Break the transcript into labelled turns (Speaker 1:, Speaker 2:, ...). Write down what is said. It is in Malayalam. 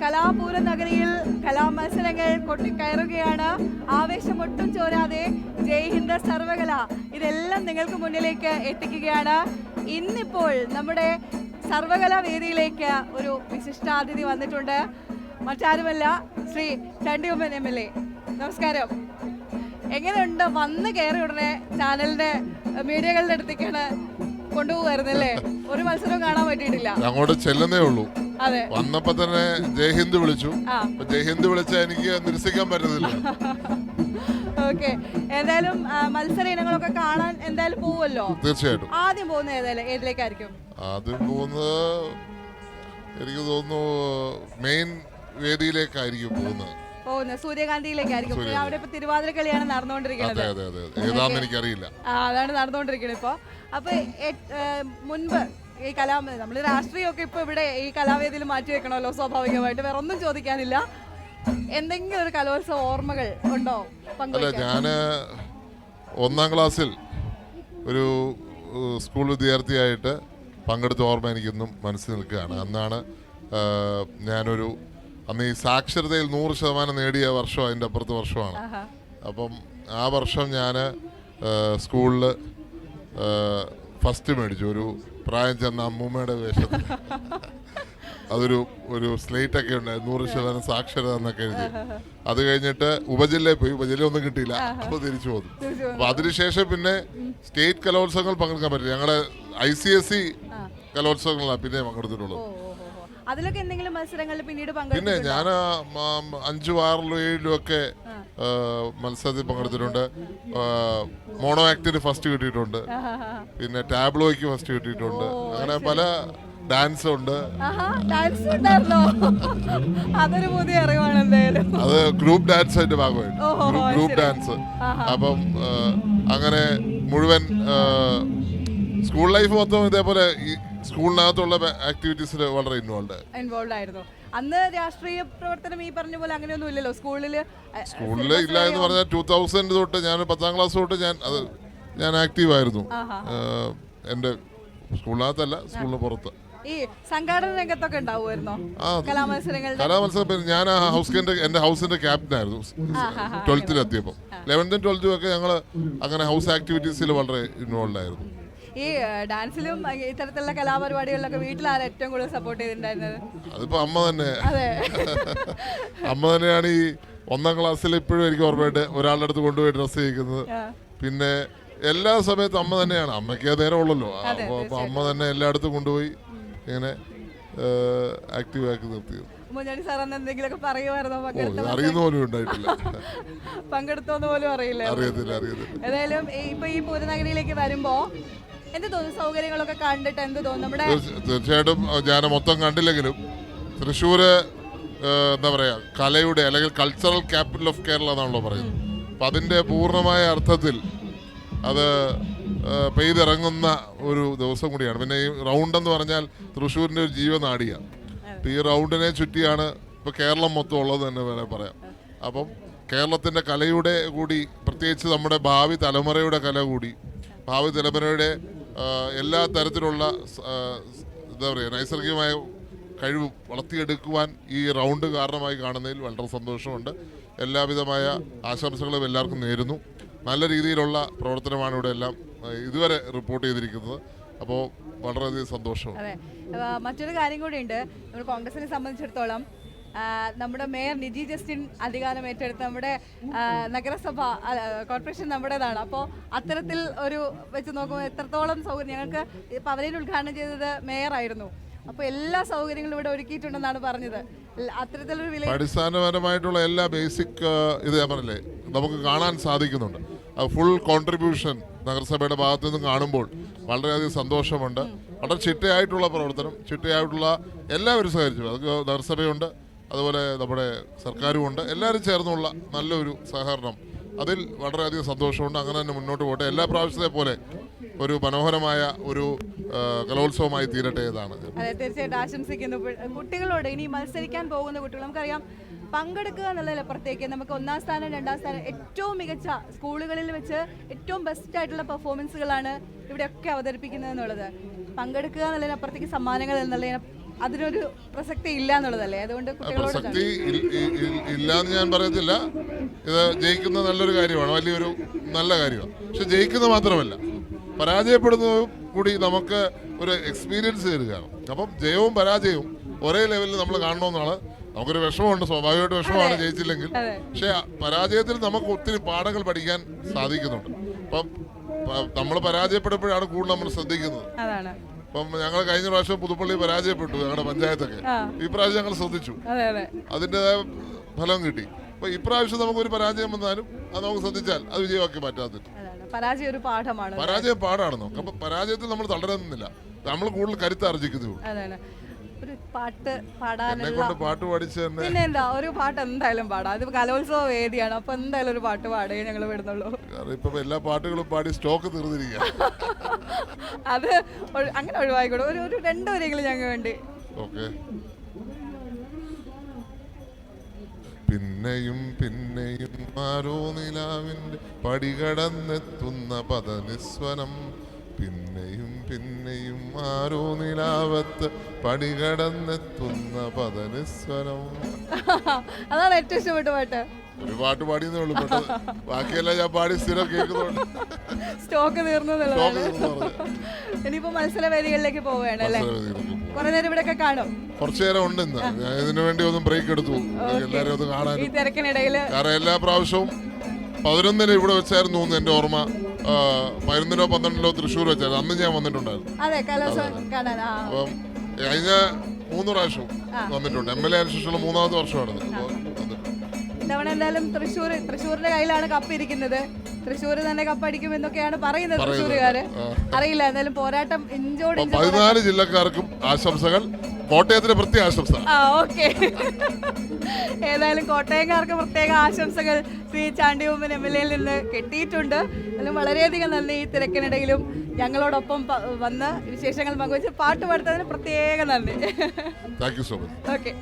Speaker 1: കലാപൂര നഗരിയിൽ കലാമത്സരങ്ങൾ കൊട്ടിക്കയറുകയാണ്. ആവേശം ഒട്ടും ചോരാതെ ജയ് ഹിന്ദ് സർവകല ഇതെല്ലാം നിങ്ങൾക്ക് മുന്നിലേക്ക് എത്തിക്കുകയാണ്. ഇന്നിപ്പോൾ നമ്മുടെ സർവകല വേദിയിലേക്ക് ഒരു വിശിഷ്ടാതിഥി വന്നിട്ടുണ്ട്. മറ്റാരുമല്ല Shri Chandy Oommen M L A. നമസ്കാരം. എങ്ങനെയുണ്ട്? വന്ന് കയറി ഉടനെ ചാനലിന്റെ മീഡിയകളുടെ അടുത്തേക്കാണ് കൊണ്ടുപോകുമായിരുന്നല്ലേ? ഒരു മത്സരവും കാണാൻ പറ്റിയിട്ടില്ല.
Speaker 2: അങ്ങോട്ട് ചെല്ലുന്നേ ഉള്ളൂ. വന്നപ്പോ തന്നെ ജയ്ഹിന്ദ് വിളിച്ചു. ജയ്ഹിന്ദ് വിളിച്ച എനിക്ക് നിരസിക്കാൻ പറ്റുന്നില്ല.
Speaker 1: ഓക്കെ. എന്തായാലും മത്സര ഇനങ്ങളൊക്കെ കാണാൻ എന്തായാലും പോവുമല്ലോ?
Speaker 2: തീർച്ചയായിട്ടും.
Speaker 1: ആദ്യം പോകുന്ന ഏതായാലും ഏതിലേക്കായിരിക്കും?
Speaker 2: ആദ്യം പോകുന്നത് എനിക്ക് തോന്നുന്നു മെയിൻ വേദിയിലേക്കായിരിക്കും പോകുന്നത്.
Speaker 1: പോകുന്നത് സൂര്യകാന്തിയിലേക്കായിരിക്കും. അവിടെ ഇപ്പൊ തിരുവാതിര കളിയാണ് നടന്നുകൊണ്ടിരിക്കുന്നത്. അതാണ് നടന്നുകൊണ്ടിരിക്കുന്നത് ഇപ്പൊ. അപ്പൊ മുൻപ് ഈ കലാ നമ്മൾ രാഷ്ട്രീയമൊക്കെ ഇപ്പൊ ഇവിടെ ഈ കലാവേദിയിൽ മാറ്റി വെക്കണമല്ലോ സ്വാഭാവികമായിട്ട്. വേറെ ഒന്നും ചോദിക്കാനില്ല. എന്തെങ്കിലും ഒരു കലോത്സവ ഓർമ്മകൾ ഉണ്ടോ
Speaker 2: അല്ല
Speaker 1: ഞാൻ
Speaker 2: ഞാൻ ഒന്നാം ക്ലാസ്സിൽ ഒരു സ്കൂൾ വിദ്യാർത്ഥിയായിട്ട് പങ്കെടുത്ത ഓർമ്മ എനിക്കിന്നും മനസ്സിൽ നിൽക്കുകയാണ്. അന്നാണ് ഞാനൊരു അന്ന് ഈ സാക്ഷരതയിൽ നൂറ് ശതമാനം നേടിയ വർഷം അതിന്റെ അപ്പുറത്തെ വർഷമാണ്. അപ്പം ആ വർഷം ഞാൻ സ്കൂളിൽ ഫസ്റ്റ് മേടിച്ചു. ഒരു പ്രായം ചെന്ന അമ്മൂമ്മയുടെ വേഷത്തിൽ അതൊരു ഒരു സ്ലേറ്റ് ഒക്കെ ഉണ്ടായിരുന്നു നൂറ് ശതമാനം സാക്ഷരത എന്നൊക്കെ എഴുതി. അത് കഴിഞ്ഞിട്ട് ഉപജില്ലയിൽ പോയി. ഉപജില്ല ഒന്നും കിട്ടിയില്ല. അപ്പോൾ തിരിച്ചു പോന്നു.
Speaker 1: അപ്പോൾ
Speaker 2: അപ്പൊ അതിനുശേഷം പിന്നെ സ്റ്റേറ്റ് കലോത്സവങ്ങൾ പങ്കെടുക്കാൻ പറ്റില്ല. ഞങ്ങളുടെ ഐ സി എസ് സി കലോത്സവങ്ങളാണ് പിന്നെ പങ്കെടുത്തിട്ടുള്ളത്.
Speaker 1: അതിലൊക്കെ എന്തെങ്കിലും മത്സരങ്ങളിൽ പിന്നീട്
Speaker 2: പിന്നെ ഞാൻ അഞ്ചു ആറിലും ഏഴിലും ഒക്കെ മത്സരത്തിൽ പങ്കെടുത്തിട്ടുണ്ട്. മോണോ ആക്ടിന് ഫസ്റ്റ് കിട്ടിയിട്ടുണ്ട്. പിന്നെ ടാബ്ലോയ്ക്ക് ഫസ്റ്റ് കിട്ടിയിട്ടുണ്ട്. അങ്ങനെ പല ഡാൻസ് ഉണ്ട്.
Speaker 1: ഡാൻസ് ഉണ്ടായിരുന്നോ? അതൊരു പുതിയ അറിവാണ് എന്തായാലും.
Speaker 2: അത് ഗ്രൂപ്പ് ഡാൻസ് അതിന്റെ ഭാഗമായിട്ട്. ഗ്രൂപ്പ് ഡാൻസ് അപ്പം അങ്ങനെ മുഴുവൻ സ്കൂൾ ലൈഫ് മൊത്തം ഇതേപോലെ സ്കൂളിനകത്തുള്ള ആക്ടിവിറ്റീസിൽ വളരെ ഇൻവോൾവ്
Speaker 1: ഇൻവോൾവ് ആയിരുന്നു. അന്ന് രാഷ്ട്രീയ പ്രവർത്തനം ഈ പറഞ്ഞ പോലെ അങ്ങനെയൊന്നും ഇല്ലല്ലോ. സ്കൂളിൽ
Speaker 2: സ്കൂളിൽ ഇല്ല എന്ന് പറഞ്ഞാൽ ടൂ തൗസൻഡ് തൊട്ട് ഞാൻ പത്താം ക്ലാസ് തൊട്ട് ഞാൻ അത് ഞാൻ ആക്റ്റീവ് ആയിരുന്നു. എന്റെ എന്റെ സ്കൂളിനകത്തല്ല സ്കൂളിന് പുറത്ത്.
Speaker 1: ഈ സംഘാടന രംഗത്തൊക്കെ ഉണ്ടാവുമായിരുന്നോ? കലാമത്സരങ്ങളുടെ
Speaker 2: കലാമത്സരം ഞാൻ ഹൗസിന്റെ എന്റെ ഹൗസിന്റെ ക്യാപ്റ്റൻ ആയിരുന്നു. ട്വൽത്തിലെത്തിയപ്പോൾ ലെവൻത്തും ട്വൽത്തും ഒക്കെ ഞങ്ങൾ അങ്ങനെ ഹൗസ് ആക്ടിവിറ്റീസിൽ വളരെ ഇൻവോൾവ് ആയിരുന്നു.
Speaker 1: ഈ ഡാൻസിലും ഇത്തരത്തിലുള്ള കലാപരിപാടികളിലൊക്കെ വീട്ടിലാണ് ഏറ്റവും കൂടുതൽ സപ്പോർട്ട് ചെയ്തിട്ടുണ്ടായിരുന്നത്?
Speaker 2: അതിപ്പോ അമ്മ തന്നെ.
Speaker 1: അതെ.
Speaker 2: അമ്മ തന്നെയാണ് ഈ ഒന്നാം ക്ലാസ്സിൽ ഇപ്പോഴും എനിക്ക് ഓർമ്മയുണ്ട്. ഒരാളുടെ അടുത്ത് കൊണ്ടുപോയി ഡ്രസ്സ് ചെയ്യിക്കുന്നത്. പിന്നെ എല്ലാ സമയത്തും അമ്മ തന്നെയാണ്. അമ്മയ്ക്ക് നേരം ഉള്ളല്ലോ. അപ്പോൾ അമ്മ തന്നെ എല്ലായിടത്തും കൊണ്ടുപോയി ഇങ്ങനെ ആക്റ്റീവ് ആക്കി നിർത്തിയത്
Speaker 1: സാർ അന്ന് എന്തെങ്കിലുമൊക്കെ പറയുമായിരുന്നോ
Speaker 2: അറിയുന്ന പോലും ഉണ്ടായിട്ടില്ല.
Speaker 1: പങ്കെടുത്തോന്ന് പോലും അറിയില്ല.
Speaker 2: അറിയത്തില്ല അറിയത്തില്ല.
Speaker 1: ഏതായാലും ഇപ്പൊ ഈ പൂരനഗരിയിലേക്ക് വരുമ്പോ എന്ത് തോന്നുന്നു? സൗകര്യങ്ങളൊക്കെ കണ്ടിട്ട് എന്ത് തോന്നുന്നു? നമ്മുടെ
Speaker 2: തീർച്ച- തീർച്ചയായിട്ടും ഞാൻ മൊത്തം കണ്ടില്ലെങ്കിലും തൃശ്ശൂർ എന്താ പറയുക കലയുടെ അല്ലെങ്കിൽ കൾച്ചറൽ ക്യാപിറ്റൽ ഓഫ് കേരള എന്നാണല്ലോ പറയുന്നത്. അപ്പം അതിന്റെ പൂർണമായ അർത്ഥത്തിൽ അത് പെയ്തിറങ്ങുന്ന ഒരു ദിവസം കൂടിയാണ്. പിന്നെ ഈ റൗണ്ട് എന്ന് പറഞ്ഞാൽ തൃശ്ശൂരിന്റെ ഒരു ജീവനാടിയാണ് അപ്പം ഈ റൗണ്ടിനെ ചുറ്റിയാണ് ഇപ്പോൾ കേരളം മൊത്തം ഉള്ളത് തന്നെ വേണേൽ പറയാം. അപ്പം കേരളത്തിന്റെ കലയുടെ കൂടി പ്രത്യേകിച്ച് നമ്മുടെ ഭാവി തലമുറയുടെ കല കൂടി ഭാവി തലമുറയുടെ എല്ലാ തരത്തിലുള്ള എന്താ പറയുക നൈസർഗികമായ കഴിവ് വളർത്തിയെടുക്കുവാൻ ഈ റൗണ്ട് കാരണമായി കാണുന്നതിൽ വളരെ സന്തോഷമുണ്ട്. എല്ലാവിധമായ ആശംസകളും എല്ലാവർക്കും നേരുന്നു. നല്ല രീതിയിലുള്ള പ്രവർത്തനമാണ് ഇവിടെ എല്ലാം ഇതുവരെ റിപ്പോർട്ട് ചെയ്തിരിക്കുന്നത്. അപ്പോൾ വളരെയധികം
Speaker 1: അതെ. മറ്റൊരു കാര്യം കൂടിയുണ്ട്. നമ്മൾ കോൺഗ്രസിനെ സംബന്ധിച്ചിടത്തോളം നമ്മുടെ മേയർ നിജി ജസ്റ്റിൻ അധികാരം ഏറ്റെടുത്ത് നമ്മുടെ നഗരസഭ കോർപ്പറേഷൻ നമ്മുടേതാണ്. അപ്പോൾ അത്തരത്തിൽ ഒരു വെച്ച് നോക്കുമ്പോൾ എത്രത്തോളം സൗകര്യം ഞങ്ങൾക്ക് പവലിയൻ ഉദ്ഘാടനം ചെയ്തത് മേയറായിരുന്നു. അപ്പോൾ എല്ലാ സൗകര്യങ്ങളും ഇവിടെ ഒരുക്കിയിട്ടുണ്ടെന്നാണ് പറഞ്ഞത്. അത്തരത്തിലൊരു വില
Speaker 2: അടിസ്ഥാനപരമായിട്ടുള്ള എല്ലാ ബേസിക് ഇത് ഞാൻ പറഞ്ഞില്ലേ നമുക്ക് കാണാൻ സാധിക്കുന്നുണ്ട്. ഫുൾ കോൺട്രിബ്യൂഷൻ നഗരസഭയുടെ ഭാഗത്തു നിന്നും കാണുമ്പോൾ വളരെയധികം സന്തോഷമുണ്ട്. വളരെ ചിട്ടയായിട്ടുള്ള പ്രവർത്തനം ചിട്ടയായിട്ടുള്ള എല്ലാവരും സഹകരിച്ചു. അത് നഗരസഭയുണ്ട് അതുപോലെ നമ്മുടെ സർക്കാരുമുണ്ട് എല്ലാവരും ചേർന്നുള്ള നല്ലൊരു സഹകരണം. അതിൽ വളരെയധികം സന്തോഷമുണ്ട്. അങ്ങനെ തന്നെ മുന്നോട്ട് പോട്ടെ. എല്ലാ പ്രാവശ്യത്തെ പോലെ ഒരു മനോഹരമായ ഒരു കലോത്സവമായി തീരട്ടെ
Speaker 1: അതെ തീർച്ചയായിട്ടും ആശംസിക്കുന്നു. കുട്ടികളോട് ഇനി മത്സരിക്കാൻ പോകുന്ന കുട്ടികൾ. നമുക്കറിയാം പങ്കെടുക്കുക എന്നുള്ളതിലപ്പുറത്തേക്ക് നമുക്ക് ഒന്നാം സ്ഥാനം രണ്ടാം സ്ഥാനം ഏറ്റവും മികച്ച സ്കൂളുകളിൽ വെച്ച് ഏറ്റവും ബെസ്റ്റ് ആയിട്ടുള്ള പെർഫോമൻസുകളാണ് ഇവിടെയൊക്കെ അവതരിപ്പിക്കുന്നത് എന്നുള്ളത്. പങ്കെടുക്കുക എന്നുള്ളതിനപ്പുറത്തേക്ക് സമ്മാനങ്ങൾ എന്നുള്ളതിന് അതിനൊരു പ്രസക്തി ഇല്ല എന്നുള്ളതല്ലേ? അതുകൊണ്ട്
Speaker 2: പ്രസക്തി ഇല്ല ഇല്ലാന്ന് ഞാൻ പറയത്തില്ല ഇത് ജയിക്കുന്ന നല്ലൊരു കാര്യമാണ് വലിയൊരു നല്ല കാര്യമാണ്. പക്ഷെ ജയിക്കുന്നത് മാത്രമല്ല പരാജയപ്പെടുന്നത് കൂടി നമുക്ക് ഒരു എക്സ്പീരിയൻസ് തരികയാണ്. അപ്പം ജയവും പരാജയവും ഒരേ ലെവലിൽ നമ്മൾ കാണണമെന്നാണ്. നമുക്കൊരു വിഷമമുണ്ട് സ്വാഭാവികമായിട്ട് വിഷമമാണ് ജയിച്ചില്ലെങ്കിൽ. പക്ഷെ പരാജയത്തിൽ നമുക്ക് ഒത്തിരി പാഠങ്ങൾ പഠിക്കാൻ സാധിക്കുന്നുണ്ട്. അപ്പം നമ്മൾ പരാജയപ്പെടുമ്പോഴാണ് കൂടുതൽ നമ്മൾ ശ്രദ്ധിക്കുന്നത്. അപ്പം ഞങ്ങൾ കഴിഞ്ഞ പ്രാവശ്യം പുതുപ്പള്ളി പരാജയപ്പെട്ടു ഞങ്ങളുടെ പഞ്ചായത്തൊക്കെ. ഈ പ്രാവശ്യം ഞങ്ങൾ ശ്രദ്ധിച്ചു.
Speaker 1: അതെ അതെ.
Speaker 2: അതിന്റെതായ ഫലം കിട്ടി. അപ്പൊ ഇപ്രാവശ്യം നമുക്ക് ഒരു പരാജയം വന്നാലും അത് നമുക്ക് ശ്രദ്ധിച്ചാൽ അത് വിജയമാക്കി മാറ്റാൻ
Speaker 1: അതാണ്. പരാജയം ഒരു പാഠമാണ്
Speaker 2: പരാജയം പാടാണ് നമുക്ക്. അപ്പൊ പരാജയത്തിൽ നമ്മൾ തളരുന്നില്ല നമ്മൾ കൂടുതൽ കരുത്ത് ആർജിക്കുന്നേ
Speaker 1: ഒരു പാട്ട് പാടാനുള്ള
Speaker 2: പാട്ട് തന്നെ.
Speaker 1: പിന്നെ എന്താ ഒരു പാട്ട് എന്തായാലും പാടാം. അത് കലോത്സവ വേദിയാണ്. അപ്പൊ എന്തായാലും ഒരു പാട്ട് പാടുകയും ഞങ്ങൾ വിടുന്നുള്ളൂ.
Speaker 2: ഇപ്പൊ എല്ലാ പാട്ടുകളും പാടി സ്റ്റോക്ക് തീർന്നിരിക്കുക
Speaker 1: അത് അങ്ങനെ ഒഴിവായിക്കോട്ടെ ഒരു ഒരു രണ്ടു വരെയെങ്കിലും ഞങ്ങൾക്ക് വേണ്ടി.
Speaker 2: പിന്നെയും പിന്നെയും ആരോ നിലാവിന്റെ പടികടന്നെത്തുന്ന പദനിസ്വനം. പിന്നെയും പിന്നെയും ആരോ നിലാവത്ത് പടികടന്നെത്തുന്ന പതനസ്വരം.
Speaker 1: അതാണ് ഏറ്റവും ഇഷ്ടപ്പെട്ട പാട്ട്.
Speaker 2: ഒരു പാട്ട് പാടിയെന്നേ ഉള്ളൂ ബാക്കിയെല്ലാം ഞാൻ പാടി സ്ഥിരം കേൾക്കുന്നുണ്ട്.
Speaker 1: സ്റ്റോക്ക് തീർന്നതല്ലേ
Speaker 2: സ്റ്റോക്ക് തീർന്നു പറഞ്ഞു.
Speaker 1: ഇനിയിപ്പോ മത്സര വേദികളിലേക്ക് പോവുകയാണ് അല്ലേ. കുറെ നേരം ഇവിടെ കാണും.
Speaker 2: കുറച്ചു നേരം ഉണ്ട് ഇന്ന് ഞാൻ ഇതിനു വേണ്ടി ഒന്ന് ബ്രേക്ക് എടുത്തു. എല്ലാരും ഒന്ന് കാണാൻ
Speaker 1: ഈ തിരക്കിനിടയിൽ
Speaker 2: കാരണം എല്ലാ പ്രാവശ്യവും പതിനൊന്നിന് ഇവിടെ വെച്ചായിരുന്നു എന്റെ ഓർമ്മ പതിനൊന്നിനോ പന്ത്രണ്ടിലോ തൃശ്ശൂർ വെച്ചായിരുന്നു. അന്ന് ഞാൻ വന്നിട്ടുണ്ടായിരുന്നു.
Speaker 1: അതെ കലോത്സവം കാണാൻ ആ.
Speaker 2: അപ്പം കഴിഞ്ഞ മൂന്ന് പ്രാവശ്യം വന്നിട്ടുണ്ട്. എം എൽ എ ശേഷമുള്ള മൂന്നാമത്തെ വർഷമാണ് അപ്പോൾ വന്നിട്ടുണ്ട്.
Speaker 1: ഇത്തവണ എന്തായാലും തൃശ്ശൂർ തൃശ്ശൂരിന്റെ കയ്യിലാണ് കപ്പ് ഇരിക്കുന്നത്. തൃശ്ശൂർ തന്നെ കപ്പ് അടിക്കും എന്നൊക്കെയാണ് പറയുന്നത്. തൃശ്ശൂരുകാര്. അറിയില്ല എന്തായാലും പോരാട്ടം ഇഞ്ചോട്
Speaker 2: പതിനാല് ജില്ലക്കാർക്കും ആശംസകൾ. കോട്ടയത്തിന് പ്രത്യേക ആശംസ.
Speaker 1: ആ ഓക്കെ. ഏതായാലും കോട്ടയംകാർക്ക് പ്രത്യേക ആശംസകൾ ശ്രീ ചാണ്ടിയമ്മൻ എം എൽ എയിൽ നിന്ന് കിട്ടിയിട്ടുണ്ട്. എന്നാലും വളരെയധികം നന്ദി ഈ തിരക്കിനിടയിലും. ഞങ്ങളോടൊപ്പം വന്ന് വിശേഷങ്ങൾ പങ്കുവച്ച് പാട്ട് പാടുത്തതിന് പ്രത്യേക നന്ദി.
Speaker 2: Thank you so much
Speaker 1: okay.